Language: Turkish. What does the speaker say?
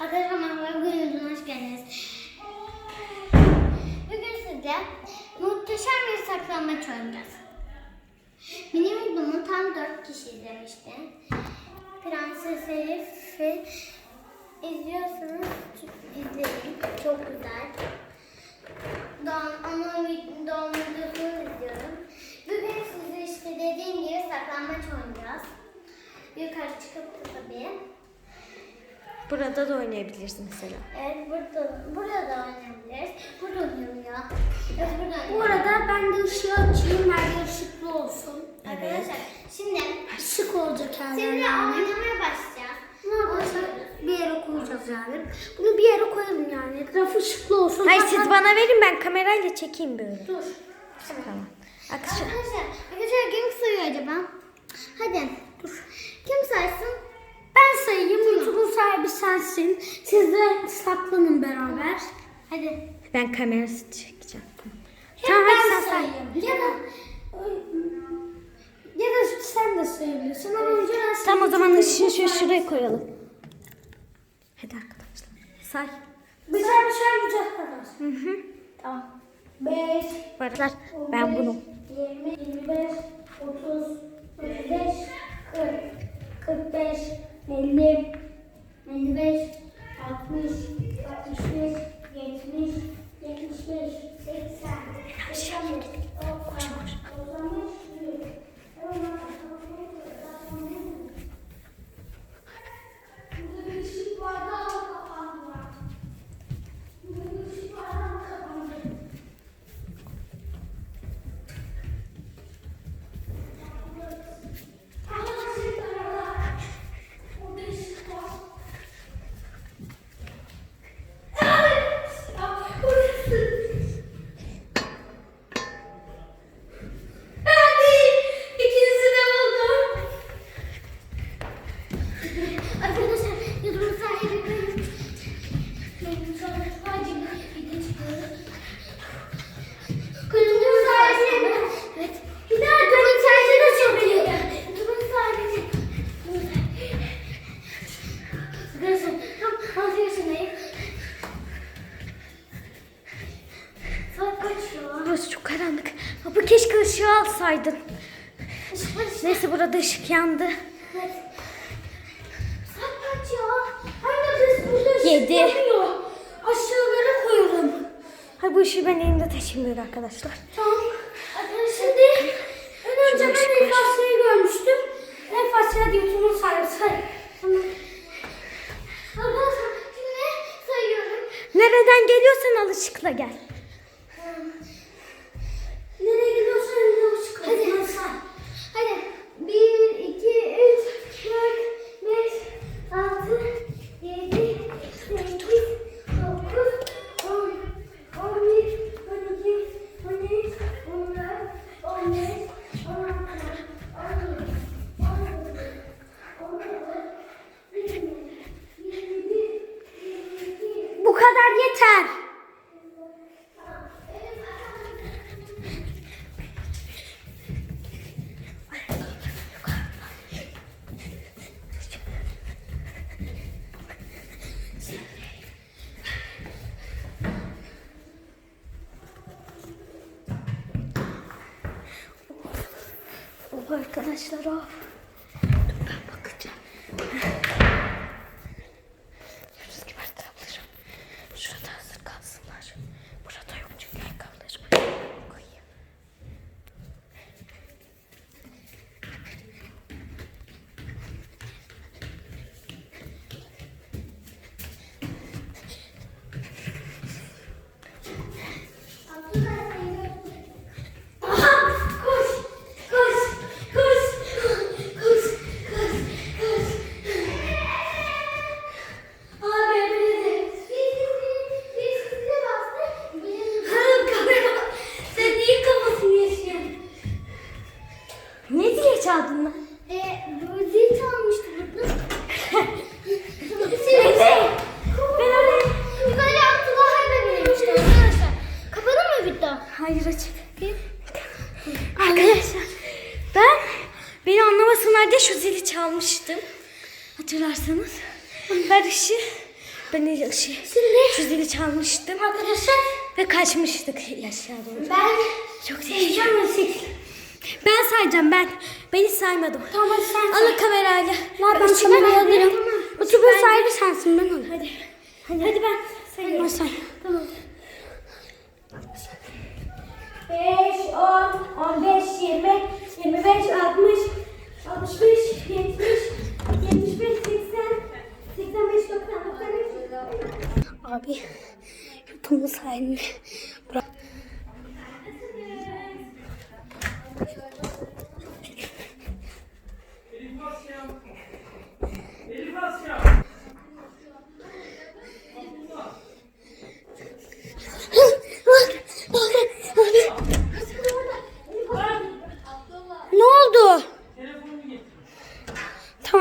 Arkadaşlar merhaba, bugün hoş geldiniz. Bugün size muhteşem bir saklanmaç oynayacağız. Benim videomu tam 4 kişi izlemişti. Prenses Elif'i izliyorsanız izleyin. Çok güzel. Doğum, onun videosunu izliyorum. Bugün size işte dediğim gibi saklanmaç oynayacağız. Yukarı çıkıp da tabii. Burada da oynayabilirsin mesela. Evet burada, burada da oynayabiliriz. Burada oynayalım ya. Evet burada Bu arada ben de ışığı açayım. Her yer ışıklı olsun. Arkadaşlar şimdi Şık olacak her yer şimdi oynamaya başlayacağız. Ne yapacağız? Bir yere koyacağız yani. Bunu bir yere koyalım yani. Etrafı ışıklı olsun. Hayır Zaten- siz bana verin ben kamerayla çekeyim böyle. Dur. Tamam. Arkadaşlar Arkadaşlar, arkadaşlar kim sayıyor acaba? Hadi. Dur. Kim saysın? Ben sayayım. YouTube'un sahibi sensin. Siz de saklanın beraber. Hadi. ben kamerası çekeceğim. Hem Tamam ben sayayım. Ya da ya da sen de sayabilirsin ama önce ben sayayım. Tamam o zaman ışığı saat- şuraya koyalım. Hadi arkadaşlar. Say. Güzel bir şey yapacak kadar. Hı hı. Tamam. 5, Arkadaşlar ben bunu 20, 25, 30, 35, 40, 45, 50, 55, 60, karanlık. Baba keşke ışığı alsaydın. Işık var işte. Neyse burada ışık yandı. Evet. Saat kaç ya? Herkes burada ışık Yedi. yanıyor. Aşağılara koyalım. Hayır bu ışığı ben elimde taşımıyorum arkadaşlar. Tamam. Şimdi en önce Şurada ışık ben var. Efas'ı görmüştüm. Efas hadi YouTube'un sahibi say. Tamam. Arkadaşlar şimdi sayıyorum. Nereden geliyorsan al ışıkla gel. Kadar yeter. Arkadaşlar of. Ne diye çaldın lan? E, bu zil çalmıştı burada. Seni. Ben öyle yukarı attılar bebeğim işte arkadaşlar. Kapalı mı video? Hayır açık. Arkadaşlar ben beni anlamasınlar diye şu zili çalmıştım. Hatırlarsanız. Ben ışığı Ben de şey, çizili çalmıştım. Arkadaşlar Ve kaçmıştık doğru. ben Çok mı sekiz? Ben sayacağım ben. Ben hiç saymadım. Tamam sen say. Alın kamerayla. Ver ben kamerayı alırım. Ben- sahibi sensin ben onu. Hadi. Hadi, hadi ben sayayım. Hadi say. Tamam. 5, 10, 15, 20, 25, 60, 65, 70, 75, 80, 85, 90, 95. Abi YouTube'un sayende